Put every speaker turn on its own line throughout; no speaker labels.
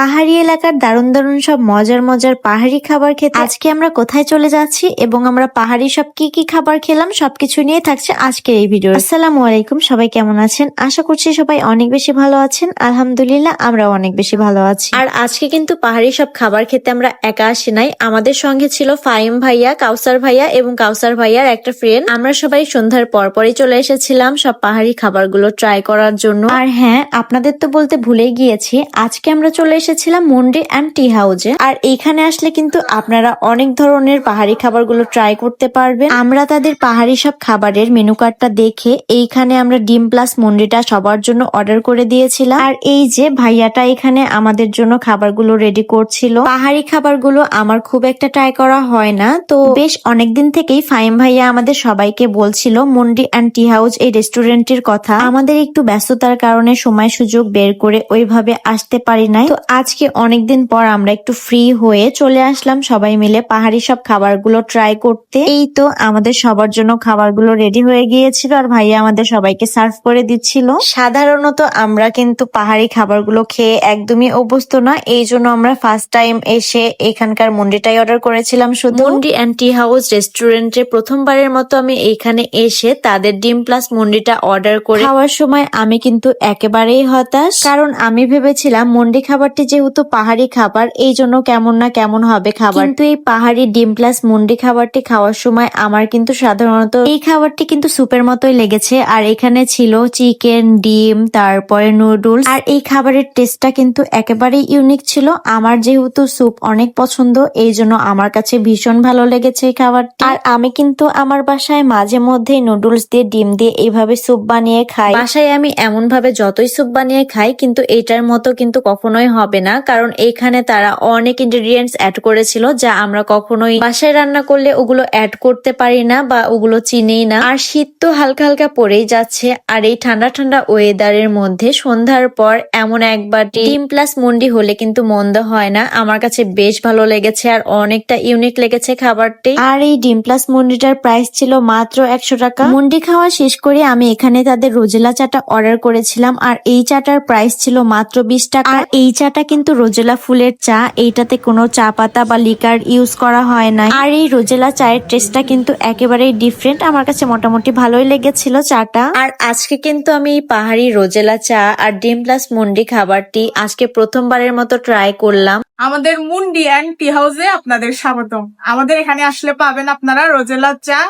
পাহাড়ি এলাকার দারুণ দারুণ সব মজার মজার পাহাড়ি খাবার খেতে আজকে আমরা কোথায় চলে যাচ্ছি এবং আমরা পাহাড়ি সব কি কি খাবার খেলাম সবকিছু নিয়ে থাকছে আজকের এই ভিডিও আসসালামু আলাইকুম, সবাই কেমন আছেন? আশা করছি সবাই অনেক বেশি ভালো আছেন। আলহামদুলিল্লাহ আমরা অনেক বেশি ভালো আছি। আর আজকে কিন্তু পাহাড়ি সব খাবার খেতে আমরা একা আসি নাই। আমাদের সঙ্গে ছিল ফাইম ভাইয়া, কাউসার ভাইয়া এবং কাউসার ভাইয়ার একটা ফ্রেন্ড আমরা সবাই সন্ধ্যার পর পরই চলে এসেছিলাম সব পাহাড়ি খাবারগুলো ট্রাই করার জন্য। আর হ্যাঁ আপনাদের তো বলতে ভুলেই গিয়েছি, আজকে আমরা চলে এসেছিলাম মন্ডি অ্যান্ড টি হাউজে। আর এইখানে আসলে কিন্তু আপনারা অনেক ধরনের পাহাড়ি খাবারগুলো ট্রাই করতে পারবেন। আমরা তাদের পাহাড়ি সব খাবারের মেনু কার্ডটা দেখে এইখানে আমরা ডিম প্লাস মন্ডিটা সবার জন্য অর্ডার করে দিয়েছিলাম। আর এই যে ভাইয়াটা এখানে আমাদের জন্য খাবারগুলো রেডি করছিল। পাহাড়ি খাবারগুলো আমার খুব একটা ট্রাই করা হয় না। তো বেশ অনেকদিন থেকেই ফাইম ভাইয়া আমাদের সবাইকে বলছিল, মন্ডি অ্যান্ড টি হাউস এই রেস্টুরেন্টের কথা। আমাদের একটু ব্যস্ততার কারণে সময় সুযোগ বের করে ওইভাবে আসতে পারি নাই। তো আজকে অনেকদিন পর আমরা একটু ফ্রি হয়ে চলে আসলাম সবাই মিলে পাহাড়ি সব খাবারগুলো ট্রাই করতে। এই তো আমাদের সবার জন্য খাবারগুলো রেডি হয়ে গিয়েছিল আর ভাইয়া আমাদের সবাইকে সার্ভ করে দিচ্ছিল। সাধারণত আমরা কিন্তু পাহাড়ি খাবারগুলো খেয়ে একদমই অভ্যস্ত না এই জন্য আমরা ফার্স্ট টাইম এসে এখানকার মন্ডিটাই অর্ডার করেছিলাম শুধু। মন্ডি অ্যান্ড টি হাউস রেস্টুরেন্টে প্রথমবারের মতো আমি এইখানে এসে তাদের ডিম প্লাস মন্ডিটা অর্ডার করে খাওয়ার সময় আমি কিন্তু একেবারেই হতাশ কারণ আমি ভেবেছিলাম মন্ডি খাবারটি যেহেতু পাহাড়ি খাবার এই জন্য কেমন না কেমন হবে খাবার। কিন্তু এই পাহাড়ি ডিম প্লাস মুন্ডি খাবারটি খাওয়ার সময় আমার কিন্তু সাধারণত এই খাবারটি কিন্তু স্যুপের মতোই লেগেছে। আর এখানে ছিল চিকেন ডিম তারপরে নুডলস। আর এই খাবারের টেস্টটা কিন্তু একেবারেই ইউনিক ছিল। আমার যেহেতু স্যুপ অনেক পছন্দ এই জন্য আমার কাছে ভীষণ ভালো লেগেছে এই খাবারটি। আর আমি কিন্তু আমার বাসায় মাঝে মধ্যে নুডলস দিয়ে ডিম দিয়ে এইভাবে স্যুপ বানিয়ে খাই। বাসায় আমি এমন ভাবে যতই স্যুপ বানিয়ে খাই কিন্তু এটার মতো কিন্তু কখনোই হবে না, কারণ এইখানে তারা অনেক ইনগ্রিডিয়েন্টস অ্যাড করেছিল যা আমরা কখনোই বাসায় রান্না করলে ওগুলো অ্যাড করতে পারি না বা ওগুলো চিনেই না। আর শীত তো হালকা হালকা পরেই যাচ্ছে, আর এই ঠান্ডা ঠান্ডা ওয়েদারের মধ্যে সন্ধ্যার পর এমন একবার ডিম প্লাস মন্ডি হলে কিন্তু মন্দ হয় না। আমার কাছে বেশ ভালো লেগেছে আর অনেকটা ইউনিক লেগেছে খাবারটি। আর এই ডিম প্লাস মন্ডিটার প্রাইস ছিল মাত্র একশো টাকা। মন্ডি খাওয়া শেষ করে আমি এখানে তাদের রোজেলা চাটা অর্ডার করেছিলাম, আর এই চাটার প্রাইস ছিল মাত্র বিশ টাকা। এই চাটা কিন্তু রোজেলা ফুলের চা, এইটাতে কোনো চা পাতা বা লিকার ইউজ করা হয় না আর এই রোজেলা চায়ের টেস্টটা কিন্তু একেবারেই ডিফারেন্ট আমার কাছে মোটামুটি ভালোই লেগেছিল চাটা। আর আজকে কিন্তু আমি এই পাহাড়ি রোজেলা চা আর ডিম প্লাস মন্ডি খাবারটি আজকে প্রথমবারের মতো ট্রাই করলাম।
আমাদের মুন্ডি অ্যান্ড টি হাউসে আপনাদের স্বাগতম। আমাদের এখানে আসলে পাবেন আপনারা রোজেলা চা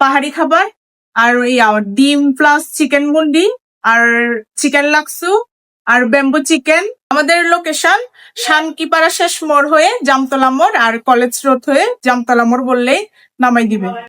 পাহাড়ি খাবার, আর ডিম প্লাস চিকেন মুন্ডি, আর চিকেন লাক্সু আর ব্যাম্বু চিকেন আমাদের লোকেশন শানকিপাড়া শেষ মোড় হয়ে জামতলা মোড় আর কলেজ রোড হয়ে জামতলা মোড় বললেই নামাই দিবে।